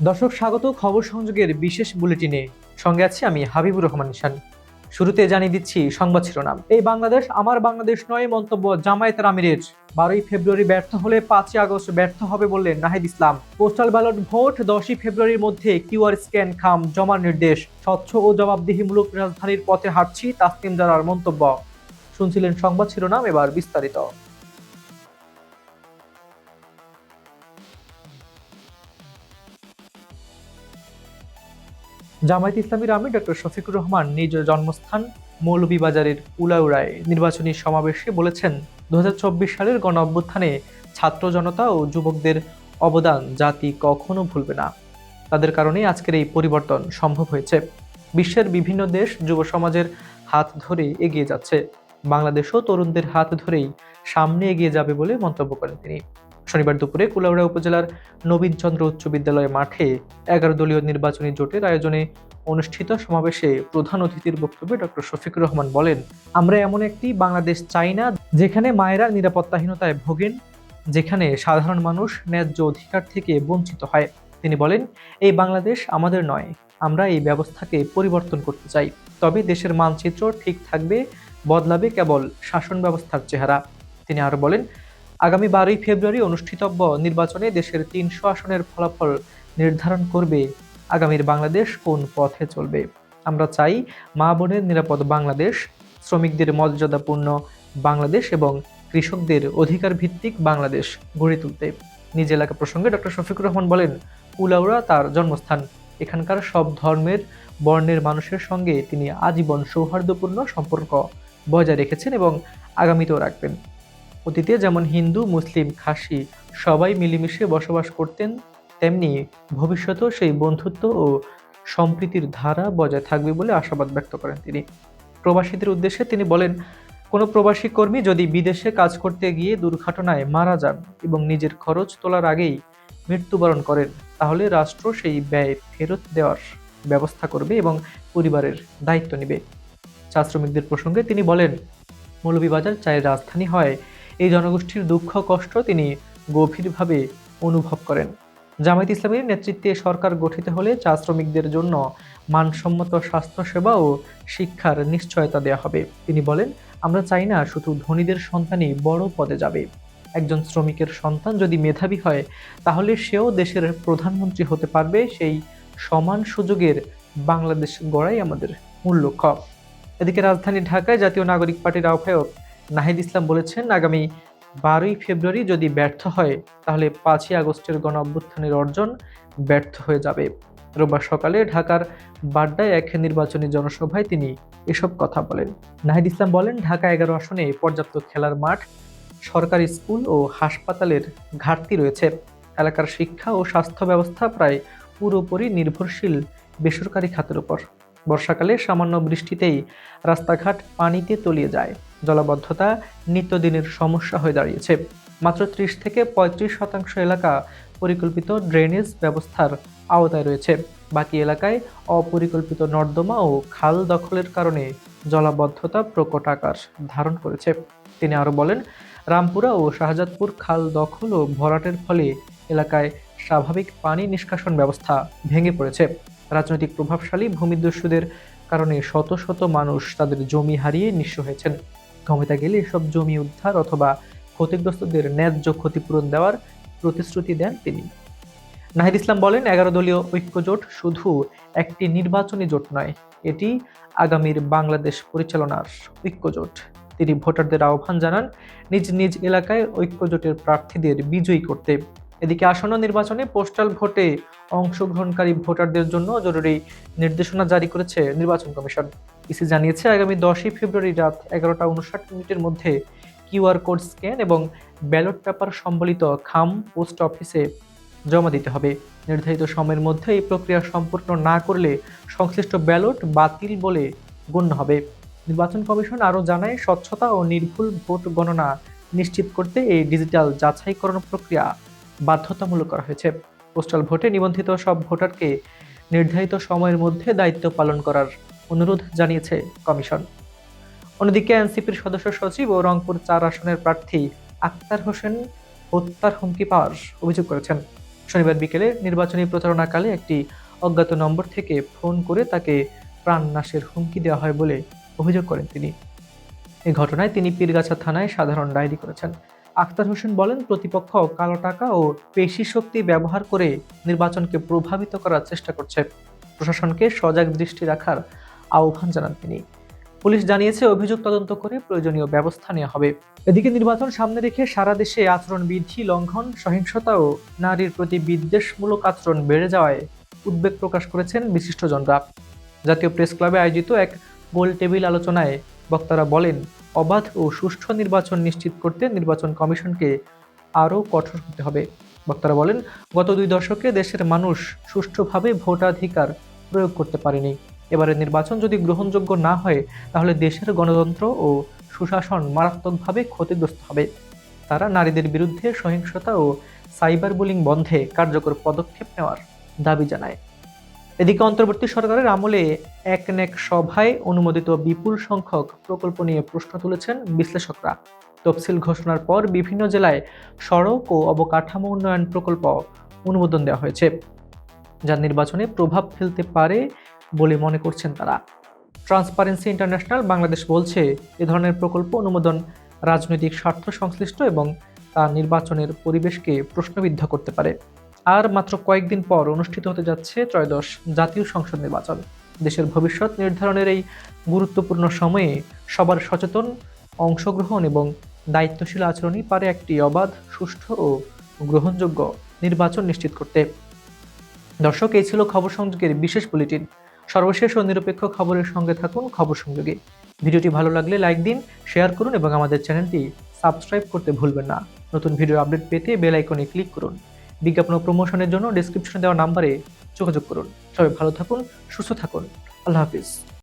দর্শক, স্বাগত খবর সংযোগের বিশেষ বুলেটিনে। সঙ্গে আছি আমি হাবিবুর রহমান নিশান। শুরুতে জানিয়ে দিচ্ছি সংবাদ শিরোনাম। এই বাংলাদেশ আমার বাংলাদেশ নয় মন্তব্য জামায়াতের আমিরের। বারোই ফেব্রুয়ারি ব্যর্থ হলে পাঁচই আগস্ট ব্যর্থ হবে বললেন Nahid Islam. Postal ballot vote দশই ফেব্রুয়ারির মধ্যে কিউআর স্ক্যান খাম জমার নির্দেশ। স্বচ্ছ ও জবাবদিহিমূলক রাজধানীর পথে হাঁটছি তাসলিম জারার মন্তব্য। শুনছিলেন সংবাদ শিরোনাম, এবার বিস্তারিত। জামায়াত ইসলামীর আমি ডক্টর শফিকুর রহমান নিজ জন্মস্থান মৌলভীবাজারের উলাউড়ায় নির্বাচনী সমাবেশে বলেছেন দু হাজার চব্বিশ সালের গণ অভ্যুত্থানে ছাত্র জনতা ও যুবকদের অবদান জাতি কখনো ভুলবে না। তাদের কারণেই আজকের এই পরিবর্তন সম্ভব হয়েছে। বিশ্বের বিভিন্ন দেশ যুব সমাজের হাত ধরে এগিয়ে যাচ্ছে। বাংলাদেশও তরুণদের হাত ধরেই সামনে এগিয়ে যাবে বলে মন্তব্য করেন তিনি। শনিবার দুপুরে কুলাউড়া উপজেলার নবীনচন্দ্র উচ্চ বিদ্যালয় মাঠে এগারো দলীয় নির্বাচনী জোটের আয়োজনে অনুষ্ঠিত সমাবেশে প্রধান অতিথির বক্তব্যে ডক্টর শফিকুর রহমান বলেন, আমরা এমন একটি বাংলাদেশ চাই না যেখানে মায়েরা নিরাপত্তাহীনতায় ভোগেন, যেখানে সাধারণ মানুষ ন্যায্য অধিকার থেকে বঞ্চিত হয়। তিনি বলেন, এই বাংলাদেশ আমাদের নয়, আমরা এই ব্যবস্থাকে পরিবর্তন করতে চাই। তবে দেশের মানচিত্র ঠিক থাকবে বদলাবে কেবল শাসন ব্যবস্থার চেহারা। তিনি আরও বলেন, আগামী বারোই ফেব্রুয়ারি অনুষ্ঠিতব্য নির্বাচনে দেশের তিনশো আসনের ফলাফল নির্ধারণ করবে আগামীর বাংলাদেশ কোন পথে চলবে। আমরা চাই মা বোনের নিরাপদ বাংলাদেশ, শ্রমিকদের মর্যাদাপূর্ণ বাংলাদেশ এবং কৃষকদের অধিকার ভিত্তিক বাংলাদেশ গড়ে তুলতে। নিজ এলাকা প্রসঙ্গে ডক্টর শফিকুর রহমান বলেন, উলাউড়া তার জন্মস্থান। এখানকার সব ধর্মের, বর্ণের মানুষের সঙ্গে তিনি আজীবন সৌহার্দ্যপূর্ণ সম্পর্ক। বজায় রেখেছেন এবং আগামীতেও রাখবেন। অতীতে যেমন হিন্দু, মুসলিম, খাসি সবাই মিলেমিশে বসবাস করতেন, তেমনি ভবিষ্যতেও সেই বন্ধুত্ব ও সম্প্রীতির ধারা বজায় থাকবে বলে আশাবাদ ব্যক্ত করেন তিনি। প্রবাসীদের উদ্দেশ্যে তিনি বলেন, কোনো প্রবাসী কর্মী যদি বিদেশে কাজ করতে গিয়ে দুর্ঘটনায় মারা যান এবং নিজের খরচ তোলার আগেই মৃত্যুবরণ করেন, তাহলে রাষ্ট্র সেই ব্যয় ফেরত দেওয়ার ব্যবস্থা করবে এবং পরিবারের দায়িত্ব নেবে। চা শ্রমিকদের প্রসঙ্গে তিনি বলেন, মৌলভীবাজার চায়ের রাজধানী হয়। এই জনগোষ্ঠীর দুঃখ কষ্ট তিনি গভীরভাবে অনুভব করেন। জামায়াত ইসলামের নেতৃত্বে সরকার গঠিত হলে চা শ্রমিকদের জন্য মানসম্মত স্বাস্থ্যসেবা ও শিক্ষার নিশ্চয়তা দেওয়া হবে। তিনি বলেন, আমরা চাই না শুধু ধনীদের সন্তানই বড় পদে যাবে। একজন শ্রমিকের সন্তান যদি মেধাবী হয়, তাহলে সেও দেশের প্রধানমন্ত্রী হতে পারবে। সেই সমান সুযোগের বাংলাদেশ গড়াই আমাদের মূল লক্ষ্য। এদিকে রাজধানী ঢাকায় জাতীয় নাগরিক পার্টির আহ্বায়ক নাহিদ ইসলাম বলেছেন, আগামী বারোই ফেব্রুয়ারি যদি ব্যর্থ হয়, তাহলে পাঁচই আগস্টের গণ অভ্যুত্থানের অর্জন ব্যর্থ হয়ে যাবে। রোববার সকালে ঢাকার বাড্ডায় এক নির্বাচনী জনসভায় তিনি এসব কথা বলেন। নাহিদ ইসলাম বলেন, ঢাকা এগারো আসনে পর্যাপ্ত খেলার মাঠ, সরকারি স্কুল ও হাসপাতালের ঘাটতি রয়েছে। এলাকার শিক্ষা ও স্বাস্থ্য ব্যবস্থা প্রায় পুরোপুরি নির্ভরশীল বেসরকারি খাতের উপর। বর্ষাকালে সামান্য বৃষ্টিতেই রাস্তাঘাট পানিতে তলিয়ে যায়। জলাবদ্ধতা নিত্যদিনের সমস্যা হয়ে দাঁড়িয়েছে। মাত্র ত্রিশ থেকে পঁয়ত্রিশ শতাংশ এলাকা পরিকল্পিত ড্রেনেজ ব্যবস্থার আওতায় রয়েছে। বাকি এলাকায় অপরিকল্পিত নর্দমা ও খাল দখলের কারণে জলাবদ্ধতা প্রকট আকার ধারণ করেছে। তিনি আরও বলেন, রামপুরা ও শাহজাদপুর খাল দখল ও ভরাটের ফলে এলাকায় স্বাভাবিক পানি নিষ্কাশন ব্যবস্থা ভেঙে পড়েছে। রাজনৈতিক প্রভাবশালী ভূমিদস্যুদের কারণে শত শত মানুষ তাদের জমি হারিয়ে নিঃস্ব হয়েছেন। ক্ষমতা গেলে এসব জমি উদ্ধার অথবা ক্ষতিগ্রস্তদের ন্যায্য ক্ষতিপূরণ দেওয়ার প্রতিশ্রুতি দেন তিনি। নাহিদ ইসলাম বলেন, এগারো দলীয় ঐক্যজোট শুধু একটি নির্বাচনী জোট নয়, এটি আগামীর বাংলাদেশ পরিচালনার ঐক্যজোট তিনি ভোটারদের আহ্বান জানান, নিজ নিজ এলাকায় ঐক্যজোটের প্রার্থীদের বিজয়ী করতে। এদিকে আসন্ন নির্বাচনে পোস্টাল ভোটে অংশগ্রহণকারী ভোটারদের জন্য জরুরি নির্দেশনা জারি করেছে নির্বাচন কমিশন। ইসি জানিয়েছে, আগামী দশই ফেব্রুয়ারি রাত এগারোটা উনষাট মিনিটের মধ্যে কিউআর কোড স্ক্যান এবং ব্যালট পেপার সম্বলিত খাম পোস্ট অফিসে জমা দিতে হবে। নির্ধারিত সময়ের মধ্যে এই প্রক্রিয়া সম্পূর্ণ না করলে সংশ্লিষ্ট ব্যালট বাতিল বলে গণ্য হবে। নির্বাচন কমিশন আরও জানায়, স্বচ্ছতা ও নির্ভুল ভোট গণনা নিশ্চিত করতে এই ডিজিটাল যাচাইকরণ প্রক্রিয়া বাধ্যতামূলক করা হয়েছে। পোস্টাল ভোটে নিবন্ধিত সব ভোটারকে নির্ধারিত সময়ের মধ্যে দায়িত্ব পালন করার অনুরোধ জানিয়েছে কমিশন। অন্যদিকে এনসিপির সদস্য সচিব ও রংপুর চার আসনের প্রার্থী আক্তার হোসেন হত্যার হুমকি পাওয়ার অভিযোগ করেছেন। শনিবার বিকেলে নির্বাচনী প্রচারণাকালে একটি অজ্ঞাত নম্বর থেকে ফোন করে তাকে প্রাণনাশের হুমকি দেওয়া হয় বলে অভিযোগ করেন তিনি। এই ঘটনায় তিনি পীরগাছা থানায় সাধারণ ডায়েরি করেছেন। আখতার হোসেন বলেন, প্রতিপক্ষ কালো টাকা ও পেশি শক্তি ব্যবহার করে নির্বাচনকে প্রভাবিত করার চেষ্টা করছে প্রশাসনকে সজাগ দৃষ্টি রাখার আহ্বান জানান তিনি। পুলিশ জানিয়েছে, অভিযোগ তদন্ত করে প্রয়োজনীয় ব্যবস্থা নেওয়া হবে। এদিকে নির্বাচন সামনে রেখে সারা দেশে আচরণবিধি লঙ্ঘন, সহিংসতা ও নারীর প্রতি বিদ্বেষমূলক আচরণ বেড়ে যাওয়ায় উদ্বেগ প্রকাশ করেছেন বিশিষ্টজনরা। জাতীয় প্রেস ক্লাবে আয়োজিত এক গোল টেবিল আলোচনায় বক্তারা বলেন অবাধ ও সুষ্ঠু নির্বাচন নিশ্চিত করতে নির্বাচন কমিশনকে আরও কঠোর হতে হবে। বক্তারা বলেন, গত দুই দশকে দেশের মানুষ সুষ্ঠুভাবে ভোটাধিকার প্রয়োগ করতে পারেনি। এবারের নির্বাচন যদি গ্রহণযোগ্য না হয়, তাহলে দেশের গণতন্ত্র ও সুশাসন মারাত্মকভাবে ক্ষতিগ্রস্ত হবে। তারা নারীদের বিরুদ্ধে সহিংসতা ও সাইবার বুলিং বন্ধে কার্যকর পদক্ষেপ নেওয়ার দাবি জানায়। এদিকে অন্তর্বর্তী সরকারের আমলে এক নেক সভায় অনুমোদিত বিপুল সংখ্যক প্রকল্প নিয়ে প্রশ্ন তুলেছেন বিশ্লেষকরা। তফসিল ঘোষণার পর বিভিন্ন জেলায় সড়ক ও অবকাঠামো উন্নয়ন প্রকল্প অনুমোদন দেওয়া হয়েছে যা নির্বাচনে প্রভাব ফেলতে পারে বলে মনে করছেন তারা। ট্রান্সপারেন্সি ইন্টারন্যাশনাল বাংলাদেশ বলছে, এ ধরনের প্রকল্প অনুমোদন রাজনৈতিক স্বার্থ সংশ্লিষ্ট এবং তা নির্বাচনের পরিবেশকে প্রশ্নবিদ্ধ করতে পারে। আর মাত্র কয়েকদিন পর অনুষ্ঠিত হতে যাচ্ছে ত্রয়োদশ জাতীয় সংসদ নির্বাচন। দেশের ভবিষ্যৎ নির্ধারণের এই গুরুত্বপূর্ণ সময়ে সবার সচেতন, অংশগ্রহণ এবং দায়িত্বশীল আচরণই পারে একটি অবাধ, সুষ্ঠু ও গ্রহণযোগ্য নির্বাচন নিশ্চিত করতে। দর্শক, এই ছিল খবর সংযোগের বিশেষ বুলেটিন। সর্বশেষ ও নিরপেক্ষ খবরের সঙ্গে থাকুন খবর সংযোগে। ভিডিওটি ভালো লাগলে লাইক দিন, শেয়ার করুন এবং আমাদের চ্যানেলটি সাবস্ক্রাইব করতে ভুলবেন না। নতুন ভিডিও আপডেট পেতে বেল আইকনে ক্লিক করুন। বিজ্ঞাপন ও প্রমোশনের জন্য ডিসক্রিপশনে দেওয়া নাম্বারে যোগাযোগ করুন। সবাই ভালো থাকুন, সুস্থ থাকুন। আল্লাহ হাফিজ।